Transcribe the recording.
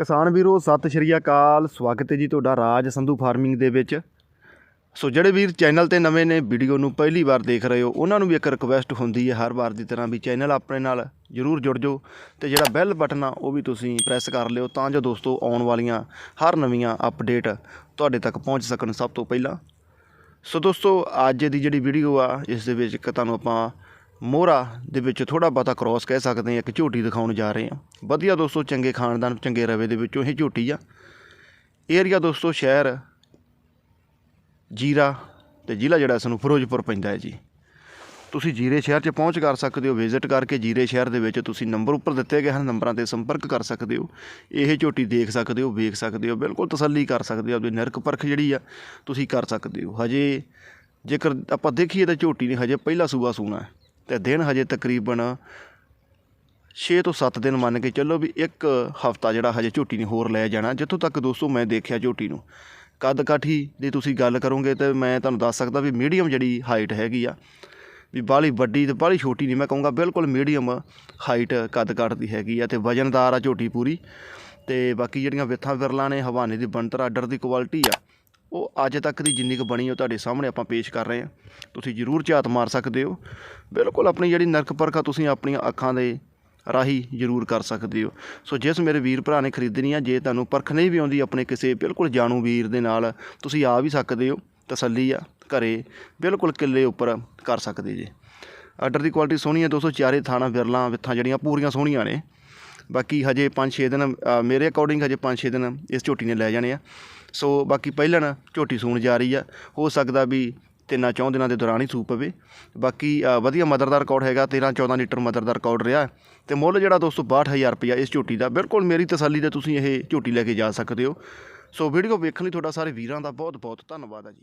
ਕਿਸਾਨ ਵੀਰੋ, ਸਤਿ ਸ਼੍ਰੀ ਅਕਾਲ। ਸਵਾਗਤ ਹੈ ਜੀ ਤੁਹਾਡਾ ਰਾਜ ਸੰਧੂ ਫਾਰਮਿੰਗ ਦੇ ਵਿੱਚ। ਸੋ ਜਿਹੜੇ ਵੀਰ ਚੈਨਲ ਤੇ ਨਵੇਂ ਨੇ, ਵੀਡੀਓ ਨੂੰ ਪਹਿਲੀ ਵਾਰ ਦੇਖ ਰਹੇ ਹੋ, ਉਹਨਾਂ ਨੂੰ ਵੀ ਇੱਕ ਰਿਕੁਐਸਟ ਹੁੰਦੀ ਹੈ ਹਰ ਵਾਰ ਦੀ ਤਰ੍ਹਾਂ ਵੀ ਚੈਨਲ ਆਪਣੇ ਨਾਲ ਜਰੂਰ ਜੁੜ ਜਾਓ ਤੇ ਜਿਹੜਾ ਬੈਲ ਬਟਨ ਆ, ਉਹ ਵੀ ਤੁਸੀਂ ਪ੍ਰੈਸ ਕਰ ਲਿਓ ਤਾਂ ਜੋ ਦੋਸਤੋ ਆਉਣ ਵਾਲੀਆਂ ਹਰ ਨਵੀਆਂ ਅਪਡੇਟ ਤੁਹਾਡੇ ਤੱਕ ਪਹੁੰਚ ਸਕਣ ਸਭ ਤੋਂ ਪਹਿਲਾਂ। ਸੋ ਦੋਸਤੋ, ਅੱਜ ਦੀ ਜਿਹੜੀ ਵੀਡੀਓ ਆ, ਇਸ ਦੇ ਵਿੱਚ ਇੱਕ ਤੁਹਾਨੂੰ ਆਪਾਂ ਮੋਹਰਾ ਦੇ ਵਿੱਚ ਥੋੜਾ ਬਹੁਤਾ ਕ੍ਰੋਸ ਕਹਿ ਸਕਦੇ ਹਾਂ, ਇੱਕ ਝੋਟੀ ਦਿਖਾਉਣ ਜਾ ਰਹੇ ਹਾਂ। ਵਧੀਆ ਦੋਸਤੋ, ਚੰਗੇ ਖਾਨਦਾਨ, ਚੰਗੇ ਰਵੇ ਦੇ ਵਿੱਚੋਂ ਇਹ ਝੋਟੀ ਆ। ਏਰੀਆ ਦੋਸਤੋ, ਸ਼ਹਿਰ, ਜੀਰਾ ਤੇ ਜ਼ਿਲ੍ਹਾ ਜਿਹੜਾ ਸਾਨੂੰ ਫਿਰੋਜ਼ਪੁਰ ਪੈਂਦਾ ਹੈ ਜੀ। ਤੁਸੀਂ ਜੀਰੇ ਸ਼ਹਿਰ 'ਚ ਪਹੁੰਚ ਕਰ ਸਕਦੇ ਹੋ ਵਿਜ਼ਿਟ ਕਰਕੇ ਜੀਰੇ ਸ਼ਹਿਰ ਦੇ ਵਿੱਚ ਤੁਸੀਂ ਨੰਬਰ ਉੱਪਰ ਦਿੱਤੇ ਗਏ ਹਨ ਨੰਬਰਾਂ ਤੇ ਸੰਪਰਕ ਕਰ ਸਕਦੇ ਹੋ। ਇਹ ਝੋਟੀ ਦੇਖ ਸਕਦੇ ਹੋ, ਵੇਖ ਸਕਦੇ ਹੋ, ਬਿਲਕੁਲ ਤਸੱਲੀ ਕਰ ਸਕਦੇ ਹੋ, ਆਪਣੀ ਨਿਰਕ ਪਰਖ ਜਿਹੜੀ ਆ, ਤੁਸੀਂ ਕਰ ਸਕਦੇ ਹੋ। ਹਜੇ ਜੇਕਰ ਆਪਾਂ ਦੇਖੀਏ ਤਾਂ ਝੋਟੀ ਨੇ ਹਜੇ ਪਹਿਲਾ ਸੂਆ ਸੂਣਾ ਹੈ। ਤੇ ਦਿਨ ਹਜੇ ਤਕਰੀਬਨ 6 ਤੋਂ 7 ਦਿਨ ਮੰਨ ਕੇ ਚੱਲੋ ਵੀ ਇੱਕ ਹਫਤਾ ਜਿਹੜਾ ਹਜੇ ਝੋਟੀ ਨੇ ਹੋਰ ਲੈ ਜਾਣਾ। ਜਿੱਥੋਂ ਤੱਕ ਦੋਸਤੋ ਮੈਂ ਦੇਖਿਆ ਝੋਟੀ ਨੂੰ, ਕੱਦ ਕਾਠੀ ਦੀ ਤੁਸੀਂ ਗੱਲ ਕਰੋਗੇ ਤੇ ਮੈਂ ਤੁਹਾਨੂੰ ਦੱਸ ਸਕਦਾ ਵੀ ਮੀਡੀਅਮ ਜਿਹੜੀ ਹਾਈਟ ਹੈਗੀ ਆ, ਵੀ ਬਾਹਲੀ ਵੱਡੀ ਤੇ ਬਾਹਲੀ ਛੋਟੀ ਨਹੀਂ ਮੈਂ ਕਹੂੰਗਾ, ਬਿਲਕੁਲ ਮੀਡੀਅਮ ਹਾਈਟ ਕੱਦ ਕਾਠ ਦੀ ਹੈਗੀ ਆ ਤੇ ਵਜਨਦਾਰ ਆ ਝੋਟੀ ਪੂਰੀ। ਤੇ ਬਾਕੀ ਜਿਹੜੀਆਂ ਵਿੱਥਾਂ ਵਿਰਲਾਂ ਨੇ, ਹਵਾਨੇ ਦੀ ਬਣਤਰ ਆਰਡਰ ਦੀ ਕੁਆਲਿਟੀ ਆ ਉਹ ਅੱਜ ਤੱਕ ਦੀ ਜਿੰਨੀ ਕੁ ਬਣੀ ਉਹ ਤੁਹਾਡੇ ਸਾਹਮਣੇ ਆਪਾਂ ਪੇਸ਼ ਕਰ ਰਹੇ ਹਾਂ। ਤੁਸੀਂ ਜ਼ਰੂਰ ਝਾਤ ਮਾਰ ਸਕਦੇ ਹੋ। ਬਿਲਕੁਲ ਆਪਣੀ ਜਿਹੜੀ ਨਰਕ ਪਰਖਾ ਤੁਸੀਂ ਆਪਣੀਆਂ ਅੱਖਾਂ ਦੇ ਰਾਹੀਂ ਜ਼ਰੂਰ ਕਰ ਸਕਦੇ ਹੋ। ਸੋ ਜਿਸ ਮੇਰੇ ਵੀਰ ਭਰਾ ਨੇ ਖਰੀਦਣੀ ਆ, ਜੇ ਤੁਹਾਨੂੰ ਪਰਖ ਨਹੀਂ ਵੀ ਆਉਂਦੀ ਆਪਣੇ ਕਿਸੇ ਬਿਲਕੁਲ ਜਾਣੂ ਵੀਰ ਦੇ ਨਾਲ, ਤੁਸੀਂ ਆ ਵੀ ਸਕਦੇ ਹੋ, ਤਸੱਲੀ ਆ, ਘਰੇ ਬਿਲਕੁਲ ਕਿੱਲੇ ਉੱਪਰ ਕਰ ਸਕਦੇ ਜੇ। ਆਰਡਰ ਦੀ ਕੁਆਲਿਟੀ ਸੋਹਣੀ ਹੈ ਦੋਸਤੋ ਚਾਰੇ ਥਾਣਾ ਵਿਰਲਾਂ ਵਿੱਥਾਂ ਜਿਹੜੀਆਂ ਪੂਰੀਆਂ ਸੋਹਣੀਆਂ ਨੇ। ਬਾਕੀ ਹਜੇ 5-6 ਦਿਨ ਅ, ਮੇਰੇ ਅਕੋਰਡਿੰਗ ਹਜੇ 5-6 ਦਿਨ ਇਸ ਝੋਟੀ ਨੇ ਲੈ ਜਾਣੇ ਆ। ਸੋ ਬਾਕੀ ਪਹਿਲਣ ਝੋਟੀ ਸੂਣ ਜਾ ਰਹੀ ਆ। ਹੋ ਸਕਦਾ ਵੀ ਤਿੰਨਾਂ ਚੌਂ ਦਿਨਾਂ ਦੇ ਦੌਰਾਨ ਹੀ ਸੂ ਪਵੇ। ਬਾਕੀ ਅ, ਵਧੀਆ ਮਦਰ ਦਾ ਰਿਕਾਰਡ ਹੈਗਾ 13-14 ਲੀਟਰ ਮਦਰ ਦਾ ਰਿਕਾਰਡ ਰਿਹਾ। ਤੇ ਮੁੱਲ ਜਿਹੜਾ ਦੋਸਤੋ 62000 ਰੁਪਇਆ ਇਸ ਝੋਟੀ ਦਾ ਬਿਲਕੁਲ ਮੇਰੀ ਤਸੱਲੀ ਤੇ ਤੁਸੀਂ ਇਹ ਝੋਟੀ ਲੈ ਕੇ ਜਾ ਸਕਦੇ ਹੋ। ਸੋ ਵੀਡੀਓ ਵੇਖਣ ਲਈ ਤੁਹਾਡਾ ਸਾਰੇ ਵੀਰਾਂ ਦਾ ਬਹੁਤ ਬਹੁਤ ਧੰਨਵਾਦ ਆ ਜੀ।